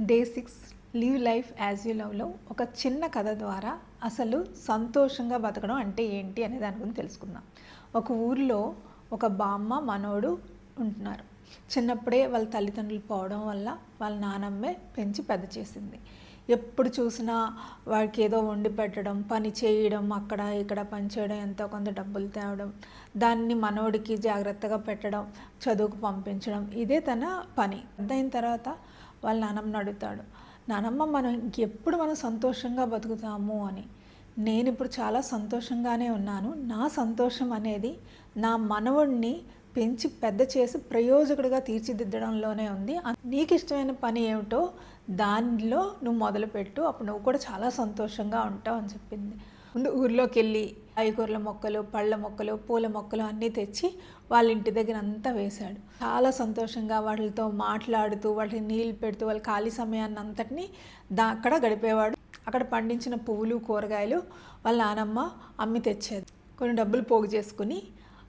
Day six live life as you లవ్లో ఒక చిన్న కథ ద్వారా అసలు సంతోషంగా బతకడం అంటే ఏంటి అనే దాని గురించి తెలుసుకుందాం. ఒక ఊరిలో ఒక బామ్మ మనోడు ఉంటున్నారు. చిన్నప్పుడే వాళ్ళ తల్లిదండ్రులు పోవడం వల్ల వాళ్ళ నానమ్మే పెంచి పెద్ద చేసింది. ఎప్పుడు చూసినా వాడికి ఏదో వండి పెట్టడం పని చేయడం అక్కడ ఇక్కడ పని చేయడం ఎంతో కొంత డబ్బులు తేవడం దాన్ని మనోడికి జాగ్రత్తగా పెట్టడం చదువుకు పంపించడం ఇదే తన పని. అయిన తర్వాత వాళ్ళ నానమ్మని అడుగుతాడు నానమ్మ మనం ఇంకెప్పుడు మనం సంతోషంగా బతుకుతాము? అని. నేను ఇప్పుడు చాలా సంతోషంగానే ఉన్నాను. నా సంతోషం అనేది నా మనవడిని పెంచి పెద్ద చేసి ప్రయోజకుడిగా తీర్చిదిద్దడంలోనే ఉంది. నీకు ఇష్టమైన పని ఏమిటో దానిలో నువ్వు మొదలుపెట్టు. అప్పుడు నువ్వు కూడా చాలా సంతోషంగా ఉంటావు అని చెప్పింది. ముందు ఊర్లోకి వెళ్ళి కాయగూరల మొక్కలు పళ్ళ మొక్కలు పూల మొక్కలు అన్నీ తెచ్చి వాళ్ళ ఇంటి దగ్గర అంతా వేశాడు. చాలా సంతోషంగా వాళ్ళతో మాట్లాడుతూ వాళ్ళకి నీళ్ళు పెడుతూ వాళ్ళ ఖాళీ సమయాన్ని అంతటినీ దా అక్కడ గడిపేవాడు. అక్కడ పండించిన పువ్వులు కూరగాయలు వాళ్ళ నానమ్మ అమ్మి తెచ్చేది. కొన్ని డబ్బులు పోగు చేసుకుని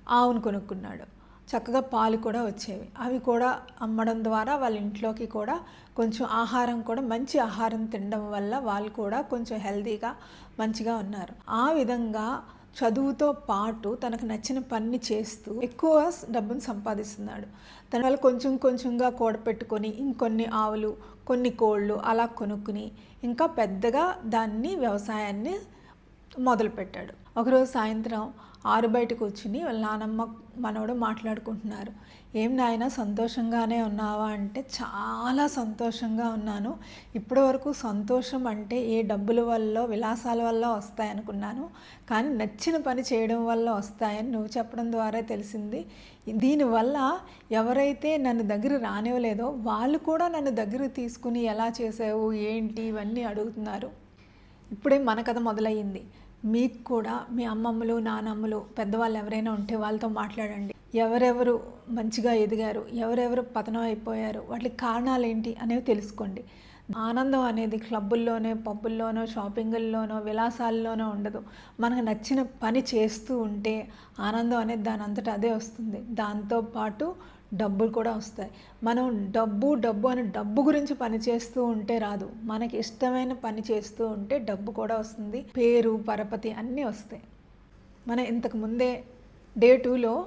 ఆవును కొనుక్కున్నాడు. చక్కగా పాలు కూడా వచ్చేవి. అవి కూడా అమ్మడం ద్వారా వాళ్ళ ఇంట్లోకి కూడా కొంచెం ఆహారం కూడా మంచి ఆహారం తినడం వల్ల వాళ్ళు కూడా కొంచెం హెల్తీగా మంచిగా ఉన్నారు. ఆ విధంగా చదువుతో పాటు తనకు నచ్చిన పని చేస్తూ ఎక్కువ డబ్బును సంపాదిస్తున్నాడు. తన వల్ల కొంచెం కొంచెంగా కూడపెట్టుకొని ఇంకొన్ని ఆవులు కొన్ని కోళ్ళు అలా కొనుక్కుని ఇంకా పెద్దగా దాన్ని వ్యవసాయాన్ని మొదలుపెట్టాడు. ఒకరోజు సాయంత్రం ఆరు బయటకు కూర్చుని వాళ్ళ నానమ్మ మనవడు మాట్లాడుకుంటున్నారు. ఏం నాయన సంతోషంగానే ఉన్నావా? అంటే చాలా సంతోషంగా ఉన్నాను. ఇప్పటి వరకు సంతోషం అంటే ఏ డబ్బుల వల్ల విలాసాల వల్ల వస్తాయనుకున్నాను. కానీ నచ్చిన పని చేయడం వల్ల వస్తాయని నువ్వు చెప్పడం ద్వారా తెలిసింది. దీనివల్ల ఎవరైతే నన్ను దగ్గర రానివ్వలేదో వాళ్ళు కూడా నన్ను దగ్గర తీసుకుని ఎలా చేసావు ఏంటి ఇవన్నీ అడుగుతున్నారు. ఇప్పుడే మన కథ మొదలయ్యింది. మీకు కూడా మీ అమ్మమ్మలు నానమ్మలు పెద్దవాళ్ళు ఎవరైనా ఉంటే వాళ్ళతో మాట్లాడండి. ఎవరెవరు మంచిగా ఎదిగారు ఎవరెవరు పతనం అయిపోయారు వాటికి కారణాలు ఏంటి అనేవి తెలుసుకోండి. ఆనందం అనేది క్లబ్బుల్లోనే పబ్బుల్లోనో షాపింగుల్లోనో విలాసాల్లోనో ఉండదు. మనకు నచ్చిన పని చేస్తూ ఉంటే ఆనందం అనేది దాని అంతటా అదే వస్తుంది. దాంతోపాటు డబ్బులు కూడా వస్తాయి. మనం డబ్బు డబ్బు అని డబ్బు గురించి పని చేస్తూ ఉంటే రాదు. మనకి ఇష్టమైన పని చేస్తూ ఉంటే డబ్బు కూడా వస్తుంది. పేరు పరపతి అన్నీ వస్తాయి. మనం ఇంతకు ముందే డే టూలో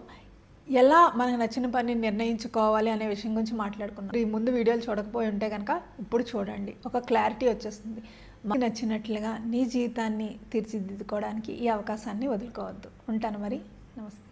ఎలా మనకు నచ్చిన పని నిర్ణయించుకోవాలి అనే విషయం గురించి మాట్లాడుకున్నాం. ఈ ముందు వీడియోలు చూడకపోయి ఉంటే కనుక ఇప్పుడు చూడండి. ఒక క్లారిటీ వచ్చేస్తుంది. మనకి నచ్చినట్లుగా నీ జీవితాన్ని తీర్చిదిద్దుకోవడానికి ఈ అవకాశాన్ని వదులుకోవద్దు. ఉంటాను మరి. నమస్తే.